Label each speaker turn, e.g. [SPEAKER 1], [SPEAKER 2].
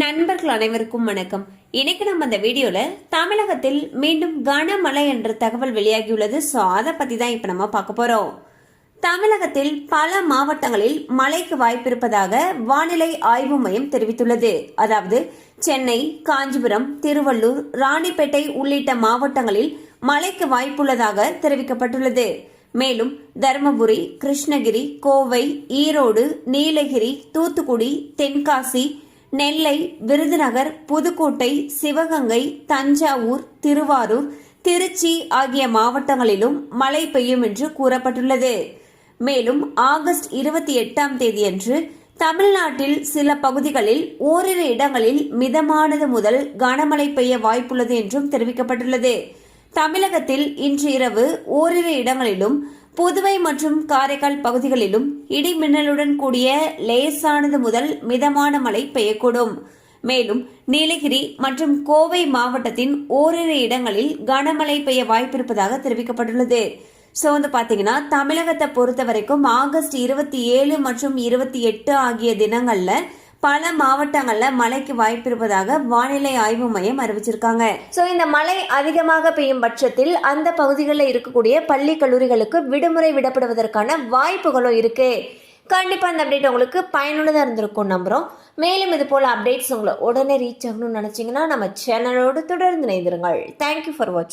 [SPEAKER 1] நண்பர்கள் அனைவருக்கும் வணக்கம் இன்னைக்கு நம்ம அந்த வீடியோவில் தமிழகத்தில் மீண்டும் கனமழை என்ற தகவல் வெளியாகியுள்ளது ஸோ அதை பற்றி தான் இப்போ நம்ம பார்க்க போகிறோம் தமிழகத்தில் பல மாவட்டங்களில் மழைக்கு வாய்ப்பிருப்பதாக வானிலை ஆய்வு மையம் தெரிவித்துள்ளது அதாவது சென்னை காஞ்சிபுரம் திருவள்ளூர் ராணிப்பேட்டை உள்ளிட்ட மாவட்டங்களில் மழைக்கு வாய்ப்புள்ளதாக தெரிவிக்கப்பட்டுள்ளது மேலும் தருமபுரி கிருஷ்ணகிரி கோவை ஈரோடு நீலகிரி தூத்துக்குடி தென்காசி நெல்லை விருதுநகர் புதுக்கோட்டை சிவகங்கை தஞ்சாவூர் திருவாரூர் திருச்சி ஆகிய மாவட்டங்களிலும் மழை பெய்யும் என்று கூறப்பட்டுள்ளது மேலும் ஆகஸ்ட் இருபத்தி எட்டாம் தேதியன்று தமிழ்நாட்டில் சில பகுதிகளில் ஓரிரு இடங்களில் மிதமானது முதல் கனமழை பெய்ய வாய்ப்புள்ளது என்றும் தெரிவிக்கப்பட்டுள்ளது தமிழகத்தில் இன்று இரவு ஓரிரு இடங்களிலும் புதுவை மற்றும் காரைக்கால் பகுதிகளிலும் இடி மின்னலுடன் கூடிய லேசானது முதல் மிதமான மழை பெய்யக்கூடும் மேலும் நீலகிரி மற்றும் கோவை மாவட்டத்தின் ஓரிரு இடங்களில் கனமழை பெய்ய வாய்ப்பிருப்பதாக தெரிவிக்கப்பட்டுள்ளது ஸோ வந்து பாத்தீங்கன்னா தமிழகத்தை பொறுத்த வரைக்கும் ஆகஸ்ட் இருபத்தி ஏழு மற்றும் இருபத்தி எட்டு ஆகிய தினங்களில் பல மாவட்டங்களில் மழைக்கு வாய்ப்பு இருப்பதாக வானிலை ஆய்வு மையம் அறிவிச்சிருக்காங்க
[SPEAKER 2] ஸோ இந்த மழை அதிகமாக பெய்யும் பட்சத்தில் அந்த பகுதிகளில் இருக்கக்கூடிய பள்ளி கல்லூரிகளுக்கு விடுமுறை விடப்படுவதற்கான வாய்ப்புகளும் இருக்கு கண்டிப்பாக இந்த அப்டேட் உங்களுக்கு பயனுள்ளதாக இருந்திருக்கும் நம்புறோம் மேலும் இது போல் அப்டேட்ஸ் உங்களை உடனே ரீச் ஆகணும்னு நினச்சிங்கன்னா நம்ம சேனலோடு தொடர்ந்து இணைந்திருங்கள் தேங்க்யூ ஃபார் வாட்சிங்